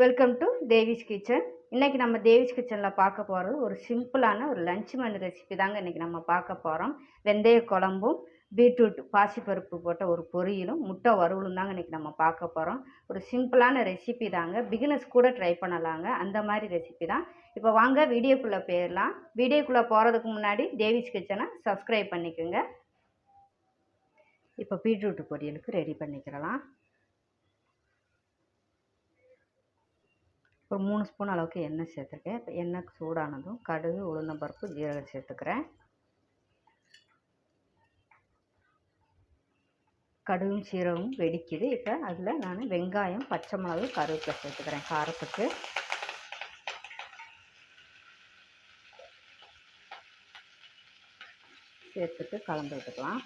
Welcome to Devi's kitchen இன்றைக்கி நம்ம தேவிஸ் கிச்சனில் பார்க்க போகிறது ஒரு சிம்பிளான ஒரு லஞ்ச் மணி ரெசிபி தாங்க இன்றைக்கி நம்ம பார்க்க போகிறோம் வெந்தய குழம்பும் பீட்ரூட் பாசிப்பருப்பு போட்ட ஒரு பொரியலும் முட்டை வறுவலும் தாங்க இன்றைக்கி நம்ம பார்க்க போகிறோம் ஒரு சிம்பிளான ரெசிபி தாங்க. பிகினர்ஸ் கூட ட்ரை பண்ணலாங்க. அந்த மாதிரி ரெசிபி தான். இப்போ வாங்க வீடியோக்குள்ளே போயிடலாம் வீடியோக்குள்ளே போகிறதுக்கு முன்னாடி தேவிஸ் கிச்சனை சப்ஸ்கிரைப் பண்ணிக்கோங்க. இப்போ பீட்ரூட் பொரியலுக்கு ரெடி பண்ணிக்கிறலாம். ஒரு மூணு ஸ்பூன் அளவுக்கு எண்ணெய் சேர்த்துருக்கேன். இப்போ எண்ணெய் சூடானதும் கடுகு உளுந்தம்பருப்பு ஜீரகம் சேர்த்துக்கிறேன். கடுகும் சீரகமும் வெடிக்குது. இப்போ அதில் நான் வெங்காயம் பச்சை மிளகு கருவேப்பிலை சேர்த்துக்கிறேன் காரத்துக்கு. சேர்த்துட்டு கலந்து விட்டுக்கலாம்.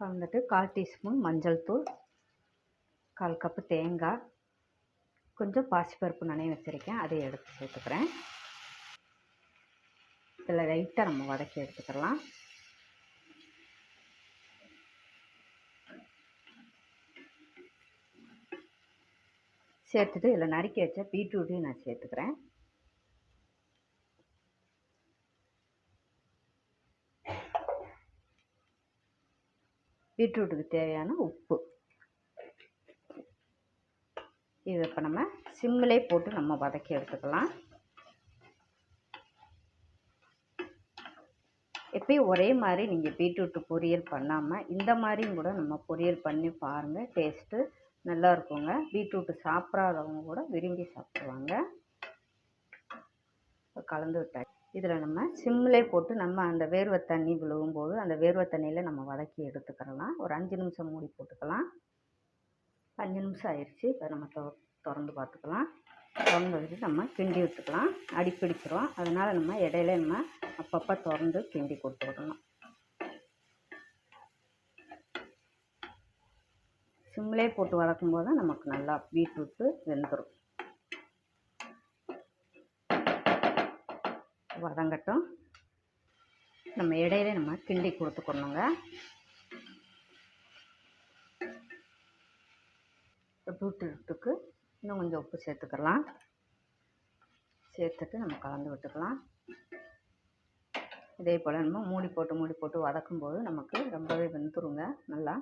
கலந்துட்டு கால் டீஸ்பூன் மஞ்சள் தூள் கால் கப்பு தேங்காய் கொஞ்சம் பாசிப்பருப்பு நனைய வச்சுருக்கேன். அதை எடுத்து சேர்த்துக்கிறேன். இதில் லைட்டாக நம்ம வதக்கி எடுத்துக்கலாம். சேர்த்துட்டு இதில் நறுக்கி வச்ச பீட்ரூட்டையும் நான் சேர்த்துக்கிறேன். பீட்ரூட்டுக்கு தேவையான உப்பு. இது இப்போ நம்ம சிம்மிலே போட்டு நம்ம வதக்கி எடுத்துக்கலாம். எப்பயும் ஒரே மாதிரி நீங்கள் பீட்ரூட்டு பொரியல் பண்ணாமல் இந்த மாதிரியும் கூட நம்ம பொரியல் பண்ணி பாருங்கள் டேஸ்ட்டு நல்லா இருக்குங்க. பீட்ரூட்டு சாப்பிடாதவங்க கூட விரும்பி சாப்பிடுவாங்க கலந்து விட்டாச்சு இதில் நம்ம சிம்மிலே போட்டு நம்ம அந்த வேர்வை தண்ணி விழுகும்போது அந்த வேர்வை தண்ணியில் நம்ம வதக்கி எடுத்துக்கிறலாம் ஒரு அஞ்சு நிமிஷம் மூடி போட்டுக்கலாம். அஞ்சு நிமிஷம் ஆயிடுச்சு இப்போ நம்ம தொ திறந்து பார்த்துக்கலாம் திறந்து வச்சுட்டு நம்ம கிண்டி விட்டுக்கலாம். அடி பிடிச்சிரும். அதனால் நம்ம இடையில நம்ம அப்பப்போ திறந்து கிண்டி கொடுத்து விடணும். சிம்லே போட்டு வதக்கும் போது நமக்கு நல்லா பீட்ரூட்டு வெந்துடும் வதங்கட்டும் நம்ம இடையில நம்ம கிண்டி கொடுத்துக்கணுங்க. பீட்ரூட்டுக்கு இன்னும் கொஞ்சம் உப்பு சேர்த்துக்கலாம். சேர்த்துட்டு நம்ம கலந்து விட்டுக்கலாம். இதே போல் நம்ம மூடி போட்டு மூடி போட்டு வதக்கும்போது நமக்கு ரொம்பவே வெந்துருங்க. நல்லா.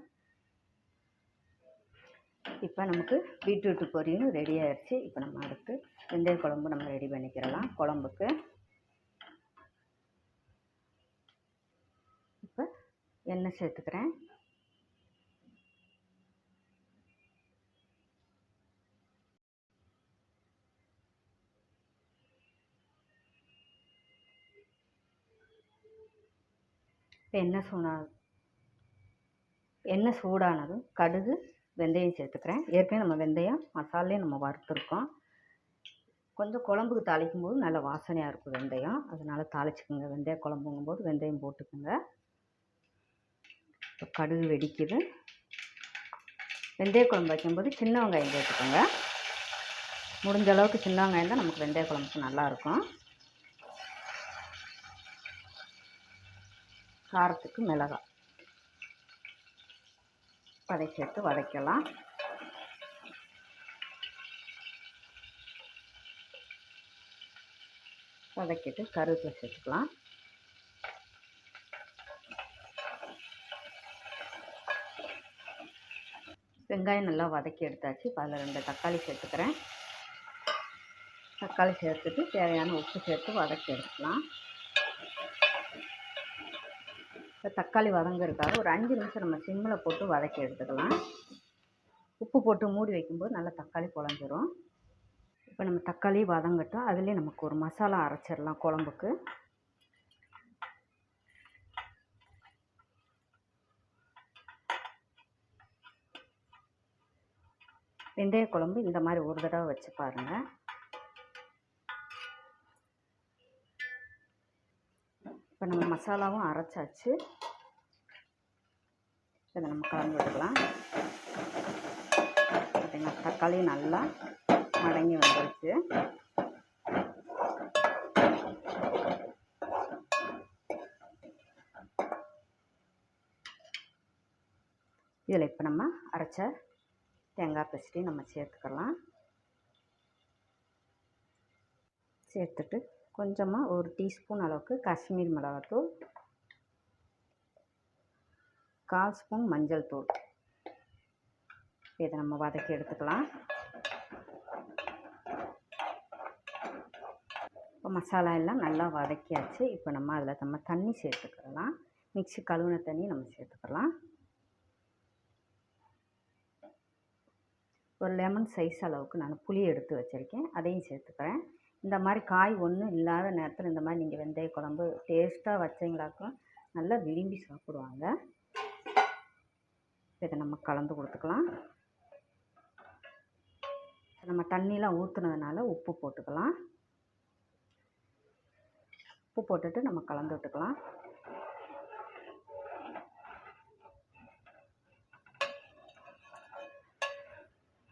இப்போ நமக்கு பீட்ரூட்டு பொரியும் ரெடி ஆயிடுச்சு இப்போ நம்ம அடுத்து வெந்தய குழம்பு நம்ம ரெடி பண்ணிக்கிறலாம். குழம்புக்கு இப்போ எண்ணெய் சேர்த்துக்கிறேன். இப்போ எண்ணெய் சூடா எண்ணெய் சூடானதும் கடுகு வெந்தயம் சேர்த்துக்கிறேன். ஏற்கனவே நம்ம வெந்தயம் மசாலையும் நம்ம வறுத்துருக்கோம். கொஞ்சம் குழம்புக்கு தாளிக்கும் போது நல்ல வாசனையாக இருக்கும் வெந்தயம். அதனால் தாளிச்சுக்கோங்க. வெந்தய குழம்புங்கும் போது வெந்தயம் போட்டுக்கோங்க. இப்போ கடுகு வெடிக்குது. வெந்தய குழம்பு வைக்கும்போது சின்ன வெங்காயம் சேர்த்துக்கோங்க. முடிஞ்ச அளவுக்கு சின்ன வெங்காயம் தான் நமக்கு வெந்தய குழம்புக்கு நல்லாயிருக்கும். காரத்துக்கு மிளகாய். அதை சேர்த்து வதக்கலாம். வதக்கிட்டு கருவேப்பிலை சேர்த்துக்கலாம். வெங்காயம் நல்லா வதக்கி எடுத்தாச்சு. இப்போ அதில் ரெண்டு தக்காளி சேர்த்துக்கிறேன். தக்காளி சேர்த்துட்டு தேவையான உப்பு சேர்த்து வதக்கி எடுத்துக்கலாம் இப்போ தக்காளி வதங்கிறதுக்காக ஒரு அஞ்சு நிமிஷம் நம்ம சிம்மில் போட்டு வதக்கி எடுத்துக்கலாம். உப்பு போட்டு மூடி வைக்கும்போது நல்லா தக்காளி குழஞ்சிரும் இப்போ நம்ம தக்காளி வதங்கட்டும். அதுலேயே நமக்கு ஒரு மசாலா அரைச்சிடலாம் குழம்புக்கு. வெந்தய குழம்பு இந்த மாதிரி ஒரு தடவை வச்சு பாருங்கள் இப்போ நம்ம மசாலாவும் அரைச்சாச்சு. இதை நம்ம கலந்து விட்டுக்கலாம். பார்த்தீங்கன்னா தக்காளி நல்லா மடங்கி வந்துருச்சு. இதில் இப்போ நம்ம அரைச்ச தேங்காய் பேஸ்ட்டையும் நம்ம சேர்த்துக்கலாம். சேர்த்துட்டு கொஞ்சமாக ஒரு டீஸ்பூன் அளவுக்கு காஷ்மீர் மிளகாத்தூள் கால் ஸ்பூன் மஞ்சள் தூள். இதை நம்ம வதக்கி எடுத்துக்கலாம். இப்போ மசாலா எல்லாம் நல்லா வதக்கியாச்சு. இப்போ நம்ம அதில் நம்ம தண்ணி சேர்த்துக்கலாம். மிக்ஸி கழுவுன தண்ணி நம்ம சேர்த்துக்கலாம். ஒரு லெமன் சைஸ் அளவுக்கு நான் புளி எடுத்து வச்சுருக்கேன். அதையும் சேர்த்துக்கிறேன். இந்த மாதிரி காய் ஒன்றும் இல்லாத நேரத்தில் இந்த மாதிரி நீங்கள் வெந்தய குழம்பு டேஸ்ட்டாக வச்சிங்களாக்கும் நல்லா விரும்பி சாப்பிடுவாங்க. இதை நம்ம கலந்து கொடுத்துக்கலாம். நம்ம தண்ணியெலாம் ஊற்றுனதுனால உப்பு போட்டுக்கலாம். உப்பு போட்டுட்டு நம்ம கலந்து விட்டுக்கலாம்.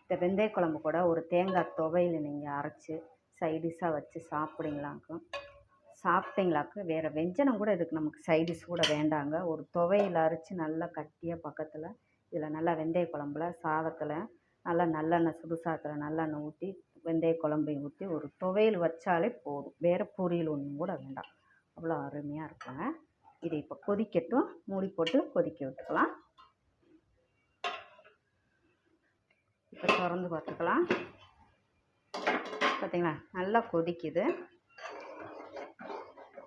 இந்த வெந்தய குழம்பு கூட ஒரு தேங்காய் துவையில் நீங்கள் அரைச்சி சைடிஷாக வச்சு சாப்பிடுங்களாக்கும் சாப்பிட்டீங்களாக்கு. வேறு வெஞ்சனம் கூட இதுக்கு நமக்கு சைடிஷ் கூட வேண்டாங்க. ஒரு துவையில் அரைச்சி நல்லா கட்டியாக பக்கத்தில் இதில் நல்லா வெந்தய குழம்புல சாதத்தில் நல்லா நல்லெண்ணெய் சுடு சாதத்தில் நல்லெண்ணெய் ஊற்றி வெந்தய குழம்பையும் ஊற்றி ஒரு துவையல் வச்சாலே போதும். வேறு பொரியல் ஒன்றும் கூட வேண்டாம். அவ்வளோ அருமையாக இருக்குங்க இது இப்போ கொதிக்கட்டும். மூடி போட்டு கொதிக்க விட்டுக்கலாம். இப்போ திறந்து பார்த்துக்கலாம். பார்த்திங்களா? நல்லா கொதிக்குது.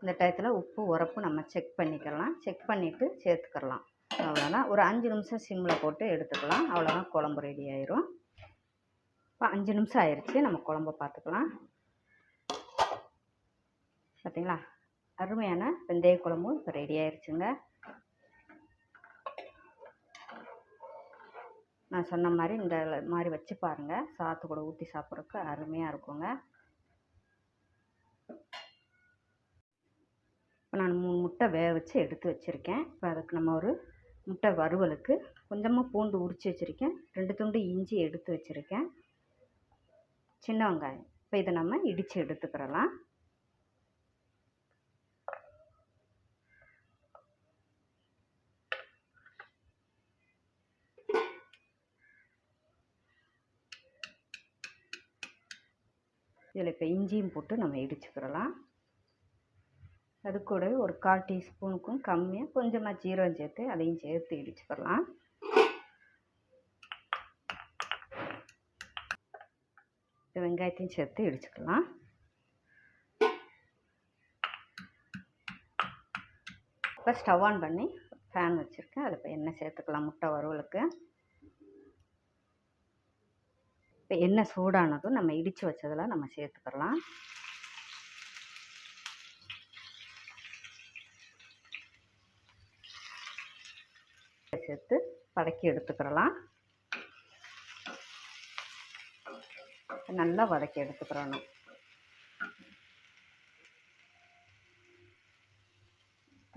இந்த டயத்தில் உப்பு உரப்பு நம்ம செக் பண்ணிக்கலாம். செக் பண்ணிவிட்டு சேர்த்துக்கலாம். அவ்வளோதான் ஒரு அஞ்சு நிமிஷம் சிம்மில் போட்டு எடுத்துக்கலாம். அவ்வளோதான் குழம்பு ரெடி ஆயிரும். இப்போ அஞ்சு நிமிஷம் ஆயிடுச்சு நம்ம குழம்ப பார்த்துக்கலாம். பார்த்தீங்களா? அருமையான வெந்தய குழம்பும் இப்போ ரெடி ஆயிடுச்சுங்க நான் சொன்ன மாதிரி இந்த மாதிரி வச்சு பாருங்கள் சாத்து கூட ஊற்றி சாப்பிட்றதுக்கு அருமையாக இருக்குங்க. இப்போ நான் மூணு முட்டை வேக வச்சு எடுத்து வச்சுருக்கேன். இப்போ அதுக்கு நம்ம ஒரு முட்டை வறுவலுக்கு கொஞ்சமாக பூண்டு உரித்து வச்சுருக்கேன். ரெண்டு துண்டு இஞ்சி எடுத்து வச்சுருக்கேன். சின்ன வெங்காயம். இப்போ இதை நம்ம இடித்து எடுத்துக்கிறலாம். இதில் இப்போ இஞ்சியும் போட்டு நம்ம இடிச்சுக்கிறலாம். அது கூட ஒரு கால் டீஸ்பூனுக்கும் கம்மியாக கொஞ்சமாக ஜீரகம் சேர்த்து அதையும் சேர்த்து இடிச்சுக்கிறலாம். வெங்காயத்தையும் சேர்த்து இடிச்சுக்கலாம். இப்போ ஸ்டவ் ஆன் பண்ணி ஃபேன் வச்சுருக்கேன். அதில் இப்போ எண்ணெய் சேர்த்துக்கலாம் முட்டை வறுவலுக்கு. இப்போ எண்ணெய் சூடானதும் நம்ம இடித்து வச்சதெல்லாம் நம்ம சேர்த்துக்கலாம் சேர்த்து வதக்கி எடுத்துக்கிறலாம். நல்லா வதக்கி எடுத்துக்கிறணும்.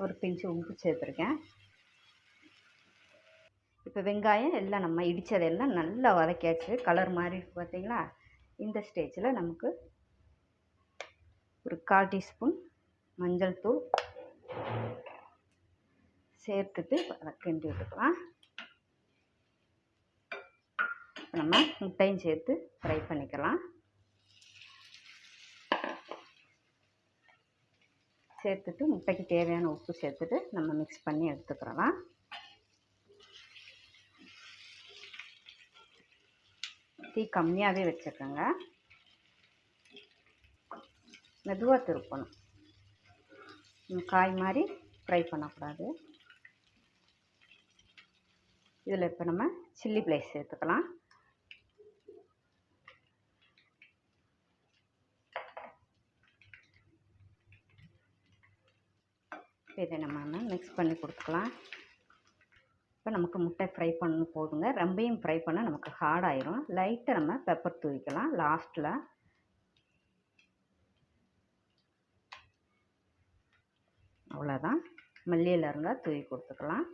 ஒரு பிஞ்சு உப்பு சேர்த்துருக்கேன். இப்போ வெங்காயம் எல்லாம் நம்ம இடித்ததெல்லாம் நல்லா வதக்கியாச்சு. கலர் மாதிரி பார்த்தீங்களா இந்த ஸ்டேஜில் நமக்கு ஒரு கால் டீஸ்பூன் மஞ்சள் தூள் சேர்த்துட்டு கிண்டி விட்டுக்கலாம் நம்ம முட்டையும் சேர்த்து ஃப்ரை பண்ணிக்கலாம். சேர்த்துட்டு முட்டைக்கு தேவையான உப்பு சேர்த்துட்டு நம்ம மிக்ஸ் பண்ணி எடுத்துக்கிறலாம் தீ கம்மியாகவே வச்சுக்கோங்க மெதுவாக திருப்பணும். காய் மாதிரி ஃப்ரை பண்ணக்கூடாது. இதில் இப்போ நம்ம சில்லி ப்ளேஸ் சேர்த்துக்கலாம். இதை நம்ம மிக்ஸ் பண்ணி கொடுத்துக்கலாம். இப்போ நமக்கு முட்டை ஃப்ரை பண்ண போதுங்க. ரொம்பையும் ஃப்ரை பண்ணால் நமக்கு ஹார்ட் ஆயிரும். லைட்டாக நம்ம பெப்பர் தூவிக்கலாம். லாஸ்ட்டில் அவ்வளோதான் மல்லியில் இருந்தால் தூவி கொடுத்துக்கலாம்.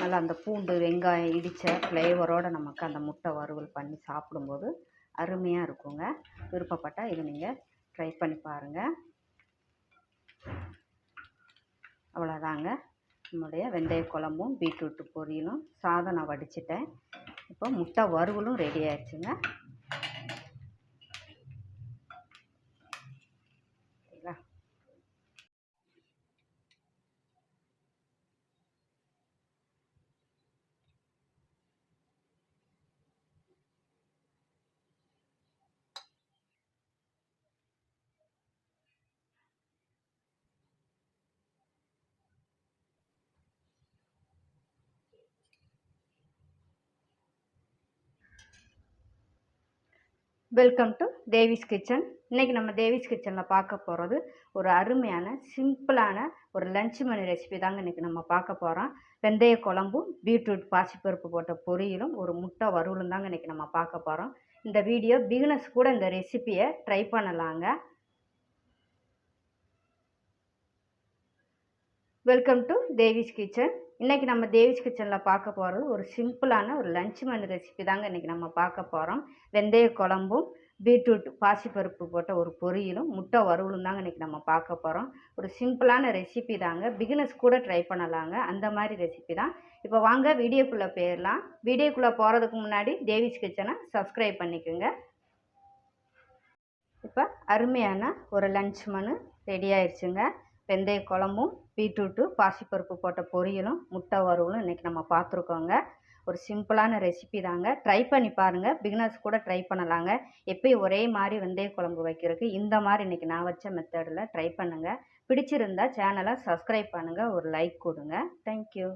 நல்லா அந்த பூண்டு வெங்காயம் இடித்த ஃப்ளேவரோடு நமக்கு அந்த முட்டை வறுவல் பண்ணி சாப்பிடும்போது அருமையாக இருக்குங்க. விருப்பப்பட்டால் இதை நீங்கள் ட்ரை பண்ணி பாருங்கள் அவ்வளோதாங்க நம்முடைய வெந்தய குழம்பும் பீட்ரூட்டு பொரியலும் சாதம் நான் வடிச்சிட்டேன். இப்போ முட்டை வறுவலும் ரெடி ஆயிடுச்சுங்க. வெல்கம் டு தேவிஸ் கிச்சன் இன்றைக்கி நம்ம தேவிஸ் கிச்சனில் பார்க்க போகிறது ஒரு அருமையான சிம்பிளான ஒரு லஞ்ச் மணி ரெசிபி தாங்க இன்றைக்கி நம்ம பார்க்க போகிறோம் வெந்தய குழம்பும் பீட்ரூட் பாசிப்பருப்பு போட்ட பொரியலும் ஒரு முட்டை வறுவலும் தாங்க இன்றைக்கி நம்ம பார்க்க போகிறோம் இந்த வீடியோ பிகினர்ஸ் கூட இந்த ரெசிபியை ட்ரை பண்ணலாங்க. வெல்கம் டு தேவிஸ் கிச்சன் இன்றைக்கி நம்ம தேவிஸ் கிச்சனில் பார்க்க போகிறது ஒரு சிம்பிளான ஒரு லஞ்ச் மணி ரெசிபி தாங்க இன்றைக்கி நம்ம பார்க்க போகிறோம் வெந்தய குழம்பும் பீட்ரூட் பாசிப்பருப்பு போட்ட ஒரு பொரியலும் முட்டை வறுவலும் தாங்க இன்றைக்கி நம்ம பார்க்க போகிறோம் ஒரு சிம்பிளான ரெசிபி தாங்க. பிகினர்ஸ் கூட ட்ரை பண்ணலாங்க. அந்த மாதிரி ரெசிபி தான். இப்போ வாங்க வீடியோக்குள்ளே போயிடலாம். வீடியோக்குள்ளே போகிறதுக்கு முன்னாடி தேவிஸ் கிச்சனை சப்ஸ்கிரைப் பண்ணிக்கோங்க. இப்போ அருமையான ஒரு லஞ்ச் மனு ரெடி ஆயிடுச்சுங்க வெந்தய குழம்பும் பீட்ரூட்டு பாசிப்பருப்பு போட்ட பொரியலும் முட்டை வறுவலும் இன்றைக்கி நம்ம பார்த்துருக்கோங்க. ஒரு சிம்பிளான ரெசிபி தாங்க. ட்ரை பண்ணி பாருங்கள் பிகினர்ஸ் கூட ட்ரை பண்ணலாங்க. எப்பயும் ஒரே மாதிரி வெந்தய குழம்பு வைக்கிறதுக்கு இந்த மாதிரி இன்றைக்கி நான் வச்ச மெத்தடில் ட்ரை பண்ணுங்கள் பிடிச்சிருந்தா சேனலை சப்ஸ்கிரைப் பண்ணுங்கள் ஒரு லைக் கொடுங்க. தேங்க்யூ